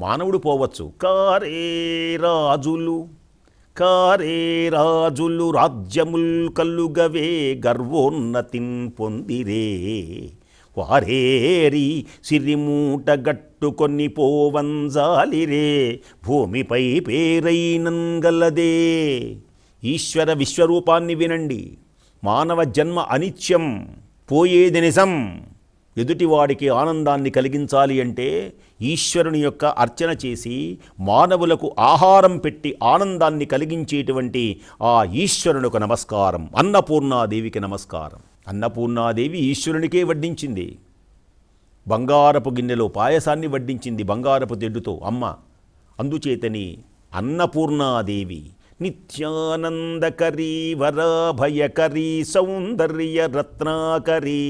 మానవుడు పోవచ్చు. కారే రాజులు కారే రాజులు రాజ్యముల్ కల్లుగవే గర్వోన్నతిన్ పొందిరే. వారేరి సిరిమూట గట్టుకొని పోవంజాలిరే. భూమిపై పేరైనంగలదే ఈశ్వర విశ్వరూపాన్ని వినండి. మానవ జన్మ అనిత్యం పోయేది నిజం. ఎదుటివాడికి ఆనందాన్ని కలిగించాలి అంటే ఈశ్వరుని యొక్క అర్చన చేసి మానవులకు ఆహారం పెట్టి ఆనందాన్ని కలిగించేటువంటి ఆ ఈశ్వరునికి నమస్కారం అన్నపూర్ణాదేవికి నమస్కారం. అన్నపూర్ణాదేవి ఈశ్వరునికే వడ్డించింది. బంగారపు గిన్నెలో పాయసాన్ని వడ్డించింది బంగారపు తెడ్డుతో. అమ్మ అందుచేతని అన్నపూర్ణాదేవి నిత్యానందకరీ వరాభయకరీ సౌందర్య రత్నాకరీ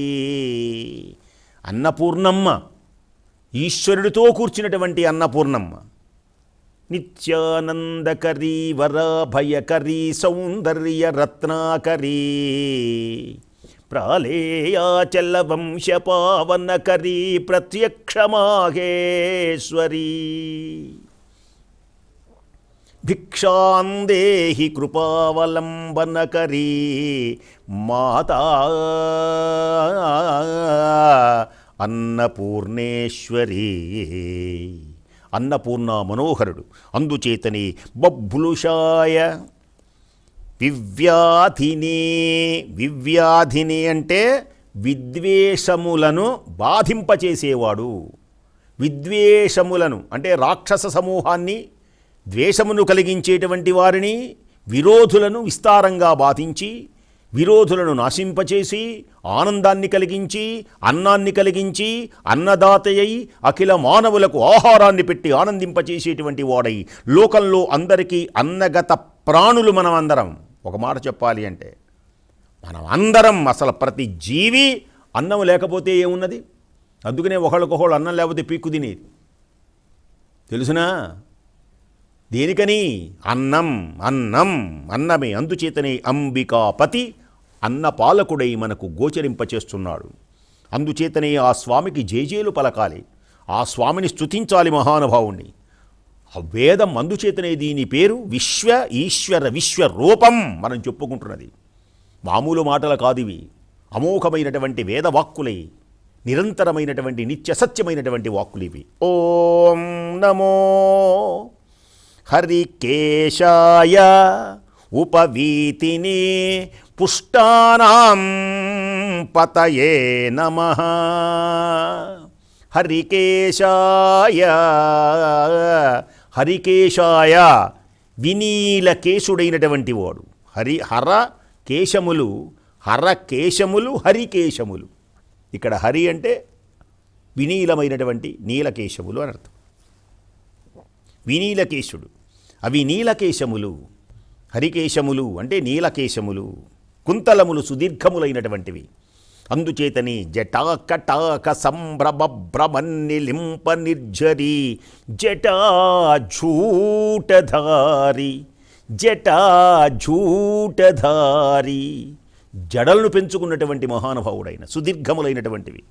అన్నపూర్ణమ్మ. ఈశ్వరుడితో కూర్చున్నటువంటి అన్నపూర్ణమ్మ. నిత్యానందకరీ వరాభయకరీ సౌందర్య రత్నాకరీ ప్రాళేయాచల వంశ పావనకరీ ప్రత్యక్షమాహేశ్వరీ. భిక్షాందేహి కృపావలంబనకరీ మాతా అన్నపూర్ణేశ్వరీ. అన్నపూర్ణ మనోహరుడు. అందుచేతనే బబ్బులుషాయ వివ్యాధిని. వివ్యాధిని అంటే విద్వేషములను బాధింపచేసేవాడు. విద్వేషములను అంటే రాక్షస సమూహాన్ని ద్వేషమును కలిగించేటువంటి వారిని విరోధులను విస్తారంగా బాధించి విరోధులను నాశింపచేసి ఆనందాన్ని కలిగించి అన్నాన్ని కలిగించి అన్నదాతయ్యి అఖిల మానవులకు ఆహారాన్ని పెట్టి ఆనందింపచేసేటువంటి వాడై లోకంలో అందరికీ అన్నగత ప్రాణులు మనం అందరం ఒక మాట చెప్పాలి అంటే మనం అందరం అసలు ప్రతి జీవి అన్నం లేకపోతే ఏమున్నది? అందుకనే ఒకళ్ళకొకళ్ళు అన్నం లేకపోతే పీక్కు తినేది. తెలుసునా? దేనికని? అన్నం అన్నం అన్నమే. అందుచేతనే అంబికాపతి అన్నపాలకుడై మనకు గోచరింపచేస్తున్నాడు. అందుచేతనే ఆ స్వామికి జేజేలు పలకాలి. ఆ స్వామిని స్తుతించాలి మహానుభావుణ్ణి. ఆ వేదం అందుచేతనే దీని పేరు విశ్వ ఈశ్వర విశ్వరూపం మనం చెప్పుకుంటున్నది. మామూలు మాటలు కాదివి. అమోఘమైనటువంటి వేదవాక్కులై నిరంతరమైనటువంటి నిత్య సత్యమైనటువంటి వాక్కులివి. ఓం నమో హరికేశాయ. ఉపవీతిని పుష్టానాం పతయే నమ. హరికేశాయ హరికేశాయ వినీలకేశుడైనటువంటి వాడు. హరి హర కేశములు హర కేశములు హరికేశములు. ఇక్కడ హరి అంటే వినీలమైనటువంటి నీలకేశములు అని అర్థం. వినీలకేశుడు. అవి నీలకేశములు. హరికేశములు అంటే నీలకేశములు. కుంతలములు సుదీర్ఘములైనటువంటివి. అందుచేతని జటాకటాక సంభ్రమభ్రమన్నిలింప నిర్జరి జటాఝూటధారి జటాఝూటధారి జడలను పెంచుకున్నటువంటి మహానుభావుడైన సుదీర్ఘములైనటువంటివి.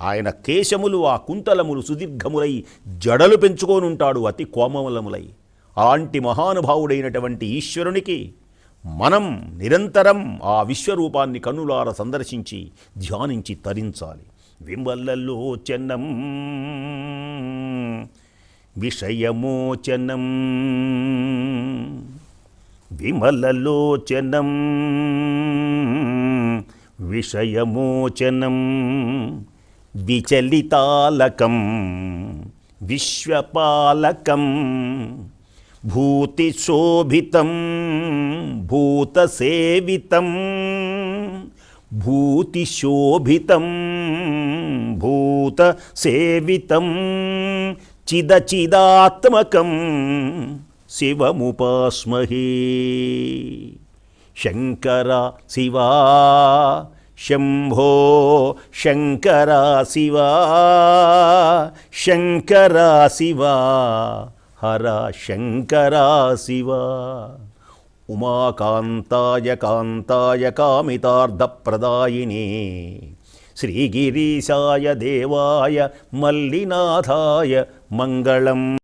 ఆయన కేశములు ఆ కుంతలములు సుదీర్ఘములై జడలు పెంచుకోనుంటాడు అతి కోమలములై. అలాంటి మహానుభావుడైనటువంటి ఈశ్వరునికి మనం నిరంతరం ఆ విశ్వరూపాన్ని కన్నులార సందర్శించి ధ్యానించి తరించాలి. విమలలోచనం విషయమోచనం విమలలోచనం విషయమోచనం విచలితాలకం విశ్వపాలకం భూతిశోభితం భూతసేవితం భూతిశోభితం భూతసేవితం చిదచిదాత్మకం శివముపాస్మహే. శంకర శివా శంభో శంకర శివా శంకర శివా. హర శంకరా శివ. ఉమాకాంతాయ కాంతాయ కామితార్థప్రదాయినే. శ్రీగిరీశాయ దేవాయ మల్లినాథాయ మంగళం.